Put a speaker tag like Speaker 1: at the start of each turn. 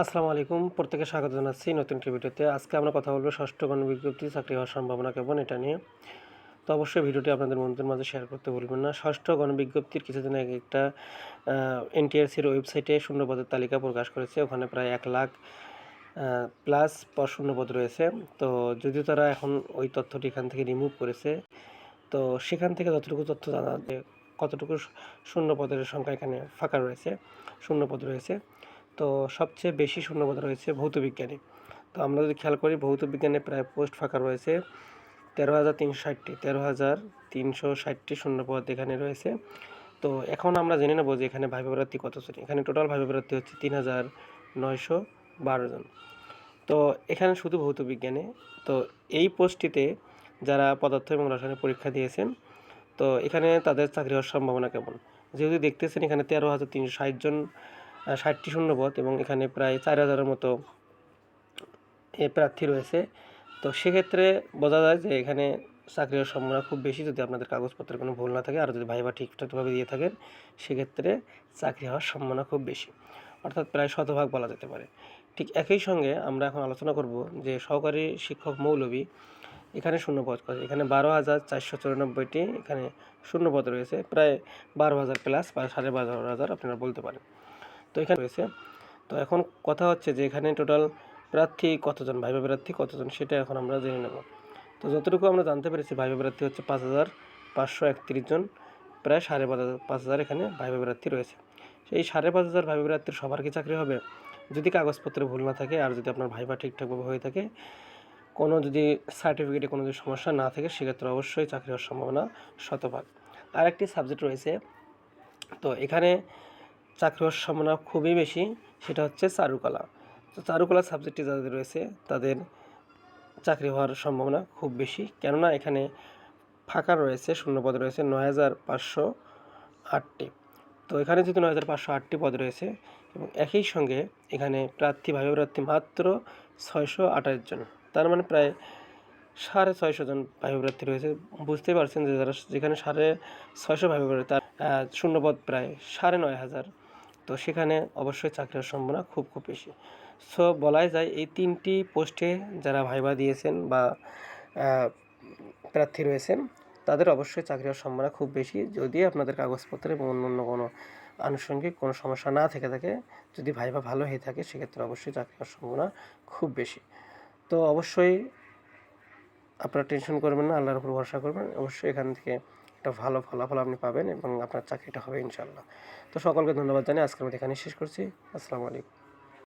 Speaker 1: আসসালামু আলাইকুম, প্রত্যেকে স্বাগত জানাচ্ছি নতুন ভিডিওতে। আজকে আমরা কথা বলব ষষ্ঠ গণ বিজ্ঞপ্তি, চাকরি হওয়ার সম্ভাবনা কেমন এটা নিয়ে। তো অবশ্যই ভিডিওটি আপনাদের বন্ধুদের মাঝে শেয়ার করতে ভুলবেন না। ষষ্ঠ গণবিজ্ঞপ্তির কিছুদিন আগে একটা এনটিআরসির ওয়েবসাইটে শূন্যপদের তালিকা প্রকাশ করেছে। ওখানে প্রায় এক লাখ প্লাস শূন্যপদ রয়েছে। তো যদিও তারা এখন ওই তথ্যটি এখান থেকে রিমুভ করেছে, তো সেখান থেকে যতটুকু তথ্য জানা কতটুকু শূন্যপদের সংখ্যা এখানে ফাঁকা রয়েছে, শূন্যপদ রয়েছে। তো সবচেয়ে বেশি শূন্যপদ রয়েছে ভৌত বিজ্ঞানে। তো আমরা যদি খেয়াল করি, ভৌত বিজ্ঞানে প্রায় পোস্ট ফাঁকা রয়েছে। তেরো হাজার তিনশো ষাটটি, তেরো হাজার তিনশো ষাটটি শূন্যপদ এখানে রয়েছে। তো এখন আমরা জেনে নেব যে এখানে ভাইবা প্রার্থী কত জন। এখানে টোটাল ভাইবা প্রার্থী হচ্ছে তিন হাজার নয়শো বারো জন। তো এখানে শুধু ভৌত বিজ্ঞানে। তো এই পোস্টটিতে যারা পদার্থ এবং রসায়নের পরীক্ষা দিয়েছেন তো এখানে তাদের চাকরি হওয়ার সম্ভাবনা কেমন? যেহেতু দেখতেছেন এখানে তেরো হাজার তিনশো ষাট জন ষাটটি শূন্যপদ এবং এখানে প্রায় চার হাজারের মতো, এ প্রার্থী রয়েছে। তো সেক্ষেত্রে বোঝা যায় যে এখানে চাকরি হওয়ার সম্ভাবনা খুব বেশি যদি আপনাদের কাগজপত্রের কোনো ভুল না থাকে আর যদি ভাইবা ঠিকঠাকভাবে দিয়ে থাকেন, সেক্ষেত্রে চাকরি হওয়ার সম্ভাবনা খুব বেশি। অর্থাৎ প্রায় শতভাগ বলা যেতে পারে। ঠিক একই সঙ্গে আমরা এখন আলোচনা করব যে সহকারী শিক্ষক মৌলবী এখানে শূন্যপদ এখানে বারো হাজার চারশো চুরানব্বইটি এখানে শূন্যপদ রয়েছে। প্রায় বারো হাজার প্লাস বা সাড়ে বারো হাজার আপনারা বলতে পারেন। তো এখানে রয়েছে। তো এখন কথা হচ্ছে যে এখানে টোটাল প্রার্থী কতজন, ভাইবা প্রার্থী কতজন সেটা এখন আমরা জেনে নেব। তো যতটুকু আমরা জানতে পেরেছি, ভাইবা প্রার্থী হচ্ছে পাঁচ হাজার পাঁচশো একত্রিশ জন। প্রায় সাড়ে পাঁচ হাজার পাঁচ হাজার এখানে ভাইবা প্রার্থী রয়েছে। সেই সাড়ে পাঁচ হাজার ভাইবা প্রার্থীর সবার কি চাকরি হবে? যদি কাগজপত্রে ভুল না থাকে, আর যদি আপনার ভাইবা ঠিকঠাকভাবে হয়ে থাকে কোনো যদি সার্টিফিকেটে কোনো যদি সমস্যা না থাকে, সেক্ষেত্রে অবশ্যই চাকরি হওয়ার সম্ভাবনা শতভাগ। আর একটি সাবজেক্ট রয়েছে, তো এখানে চাকরি হওয়ার সম্ভাবনা খুবই বেশি, সেটা হচ্ছে চারুকলা। তো চারুকলা সাবজেক্টটি যাদের রয়েছে, তাদের চাকরি হওয়ার সম্ভাবনা খুব বেশি। কেননা এখানে ফাঁকা রয়েছে, শূন্যপদ রয়েছে নয় হাজার পাঁচশো আটটি। তো এখানে যেহেতু নয় হাজার পাঁচশো আটটি পদ রয়েছে, এবং একই সঙ্গে এখানে প্রার্থী, ভাবি প্রার্থী মাত্র ছয়শো আঠাশ জন। তার মানে প্রায় সাড়ে ছয়শো জন ভাবি প্রার্থী রয়েছে। বুঝতেই পারছেন যে যারা যেখানে সাড়ে ছয়শো ভাবি প্রার্থী তার শূন্যপদ প্রায় সাড়ে নয় হাজার। তো সেখানে অবশ্যই চাকরির সম্ভাবনা খুব খুব বেশি। সো বলাই যায় এই তিনটি পোস্টে যারা ভাইবা দিয়েছেন বা প্রার্থী রয়েছেন, তাদের অবশ্যই চাকরি হওয়ার সম্ভাবনা খুব বেশি। যদি আপনাদের কাগজপত্র এবং অন্য অন্য কোনো আনুষঙ্গিক কোনো সমস্যা না থেকে থাকে, যদি ভাইবা ভালো হয়ে থাকে, সেক্ষেত্রে অবশ্যই চাকরি হওয়ার সম্ভাবনা খুব বেশি। তো অবশ্যই আপনারা টেনশন করবেন না, আল্লাহর উপর ভরসা করবেন। অবশ্যই এখান থেকে একটা ভালো ফলাফল আপনি পাবেন এবং আপনার চাকরিটা হবে ইনশাল্লাহ তো সকলকে ধন্যবাদ জানিয়ে আজকের মধ্যে এখানে শেষ করছি। আসসালামু আলাইকুম।